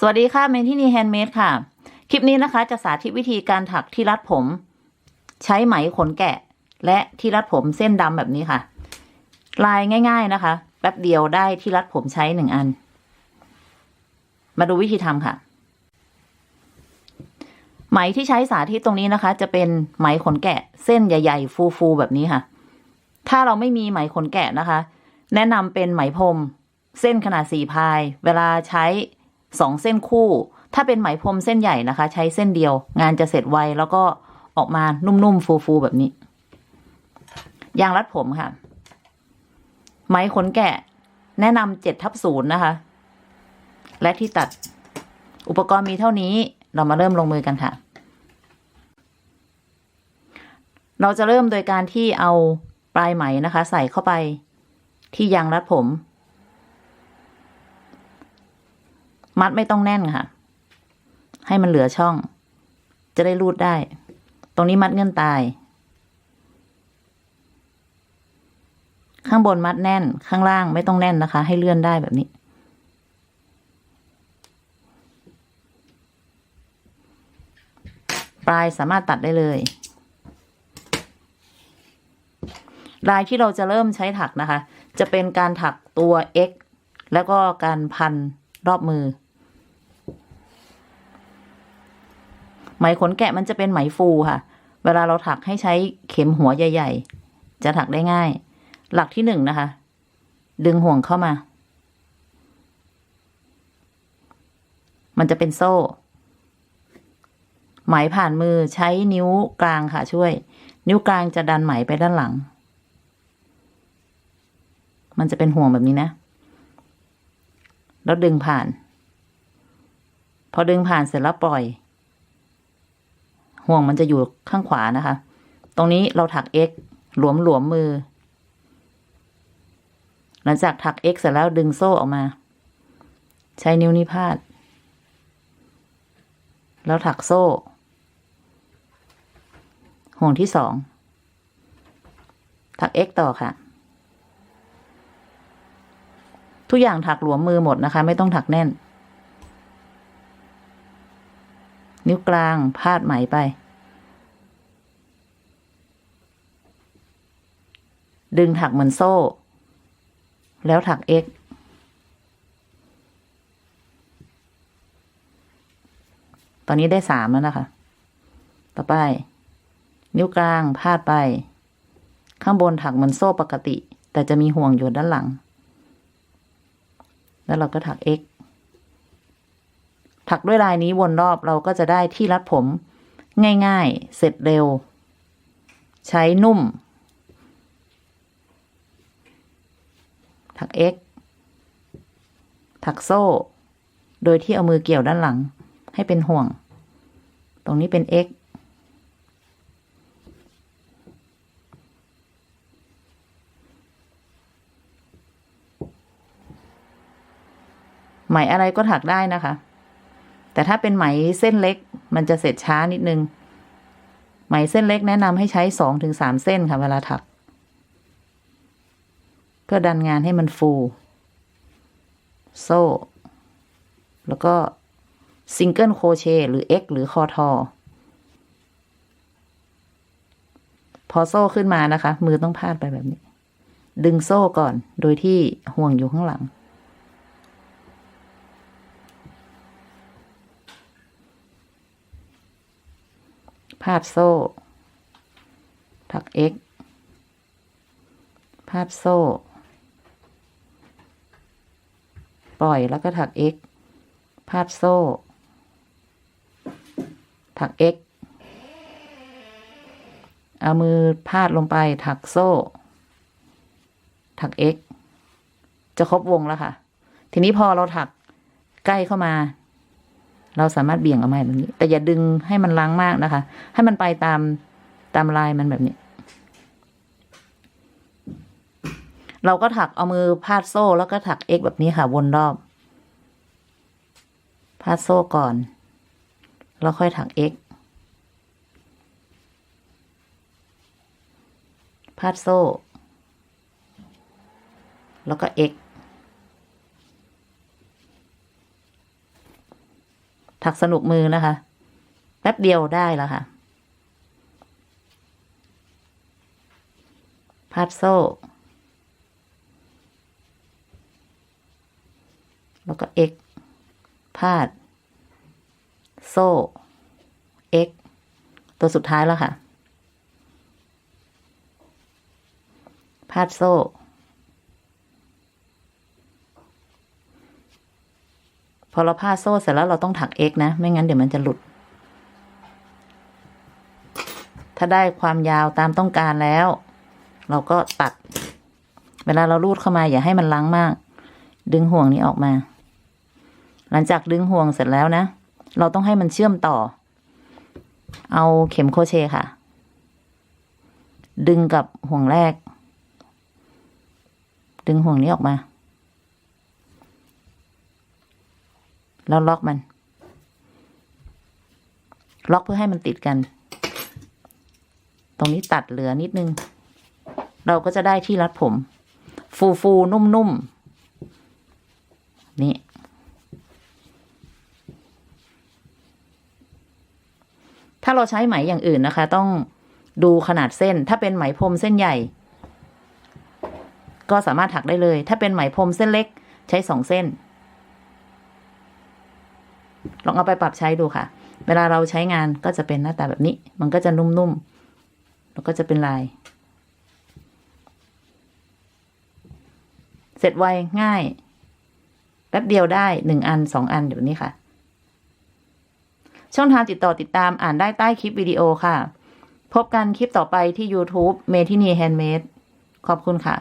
สวัสดีค่ะเมนที่นี่แฮนด์เมดค่ะ คลิปนี้นะคะจะสาธิตวิธีการถักที่รัดผม ใช้ไหมขนแกะ และที่รัดผมเส้นดำแบบนี้ค่ะ ลายง่าย ๆนะคะ แป๊บเดียวได้ที่รัดผมใช้หนึ่งอัน มาดูวิธีทำค่ะ ไหมที่ใช้สาธิตตรงนี้นะคะ จะเป็นไหมขนแกะเส้นใหญ่ ๆ ฟูๆแบบนี้ค่ะ ถ้าเราไม่มีไหมขนแกะนะคะ แนะนำเป็นไหมพรมเส้นขนาดสี่พาย เวลาใช้ สองเส้นคู่ ถ้าเป็นไหมพรมเส้นใหญ่นะคะ ใช้เส้นเดียว งานจะเสร็จไวแล้วก็ออกมานุ่มๆฟูๆแบบนี้ ยางรัดผมค่ะ ไหมขนแกะ แนะนำเจ็ดทับศูนย์นะคะ และที่ตัดอุปกรณ์มีเท่านี้เรามาเริ่มลงมือกันค่ะ เราจะเริ่มโดยการที่เอาปลายไหมนะคะ ใส่เข้าไปที่ยางรัดผม มัดไม่ต้องแน่นค่ะ ให้มันเหลือช่อง จะได้รูดได้ ตรงนี้มัดเงื่อนตาย ข้างบนมัดแน่น ข้างล่างไม่ต้องแน่นนะคะ ให้เลื่อนได้แบบนี้ ปลายสามารถตัดได้เลยลายที่เราจะเริ่มใช้ถักนะคะ จะเป็นการถักตัว X แล้วก็การพันรอบมือ ไหมขนแกะมันจะเป็นไหมฟูค่ะ เวลาเราถักให้ใช้เข็มหัวใหญ่ ๆ จะถักได้ง่าย หลักที่หนึ่งนะคะ ดึงห่วงเข้ามา มันจะเป็นโซ่ ไหมผ่านมือใช้นิ้วกลางค่ะช่วย นิ้วกลางจะดันไหมไปด้านหลัง มันจะเป็นห่วงแบบนี้นะ แล้วดึงผ่าน พอดึงผ่านเสร็จแล้วปล่อย ห่วงมันจะอยู่ข้างขวานะคะ ตรงนี้เราถัก X หลวมหลวมมือ หลังจากถัก X เสร็จแล้วดึงโซ่ออกมา ใช้นิ้วนี้พาด แล้วถักโซ่ ห่วงที่สองถัก X ต่อค่ะ ทุกอย่างถักหลวมมือหมดนะคะ ไม่ต้องถักแน่น นิ้วกลางพาดไหมไป ดึงถักเหมือนโซ่ แล้วถัก X ตอนนี้ได้สามแล้วนะคะ ต่อไป นิ้วกลางพาดไป ข้างบนถักเหมือนโซ่ปกติ แต่จะมีห่วงอยู่ด้านหลัง แล้วเราก็ถัก X ถักด้วยลายนี้วนรอบเราก็จะได้ที่รัดผม ง่ายๆ เสร็จเร็ว ใช้นุ่ม ถัก X ถักโซ่ โดยที่เอามือเกี่ยวด้านหลัง ให้เป็นห่วง ตรงนี้เป็น X ไหมอะไรก็ถักได้นะคะ แต่ถ้าเป็นไหมเส้นเล็ก มันจะเสร็จช้านิดนึง ไหมเส้นเล็กแนะนำให้ใช้สองถึงสามเส้นค่ะเวลาถัก เพื่อดันงานให้มันฟู โซ่ แล้วก็ซิงเกิลโคเชหรือ X หรือคอทอ พอโซ่ขึ้นมานะคะ มือต้องพาดไปแบบนี้ ดึงโซ่ก่อนโดยที่ห่วงอยู่ข้างหลังาดโซ่ ถัก X พาดโซ่ ปล่อยแล้วก็ถัก X พาดโซ่ ถัก X เอามือพาดลงไปถักโซ่ ถัก X จะครบวงแล้วค่ะ ทีนี้พอเราถักใกล้เข้ามา เราสามารถเบี่ยงออกมาแบบนี้ แต่อย่าดึงให้มันล้างมากนะคะ ให้มันไปตามตามลายมันแบบนี้ เราก็ถักเอามือพาดโซ่แล้วก็ถัก X แบบนี้ค่ะ วนรอบ พาดโซ่ก่อน แล้วค่อยถัก X พาดโซ่ แล้วก็ X ถักสนุกมือนะคะ แป๊บเดียวได้แล้วค่ะพาดโซ่ แล้วก็ x พาด โซ่ x ตัวสุดท้ายแล้วค่ะ พาดโซ่ พอเราพาโซ่เสร็จแล้วเราต้องถัก x นะ ไม่งั้นเดี๋ยวมันจะหลุด ถ้าได้ความยาวตามต้องการแล้ว เราก็ตัด เวลาเราลูดเข้ามาอย่าให้มันล้างมาก ดึงห่วงนี้ออกมา หลังจากดึงห่วงเสร็จแล้วนะ เราต้องให้มันเชื่อมต่อ เอาเข็มโคเชค่ะ ดึงกับห่วงแรก ดึงห่วงนี้ออกมา แล้วล็อกมัน ล็อกเพื่อให้มันติดกัน ตรงนี้ตัดเหลือนิดนึง เราก็จะได้ที่รัดผม ฟูฟูๆนุ่มๆนี่ ถ้าเราใช้ไหมอย่างอื่นนะคะ ต้องดูขนาดเส้น ถ้าเป็นไหมพรมเส้นใหญ่ ก็สามารถถักได้เลย ถ้าเป็นไหมพรมเส้นเล็ก ใช้สองเส้น ลองเอาไปปรับใช้ดูค่ะ เวลาเราใช้งานก็จะเป็นหน้าตาแบบนี้ มันก็จะนุ่มๆ แล้วก็จะเป็นลาย เสร็จไวง่ายแป๊บเดียวได้หนึ่งอันสองอันแบบนี้ค่ะ ช่องทางติดต่อติดตามอ่านได้ใต้คลิปวิดีโอค่ะ พบกันคลิปต่อไปที่ YouTube เมทินีแฮนด์เมดขอบคุณค่ะ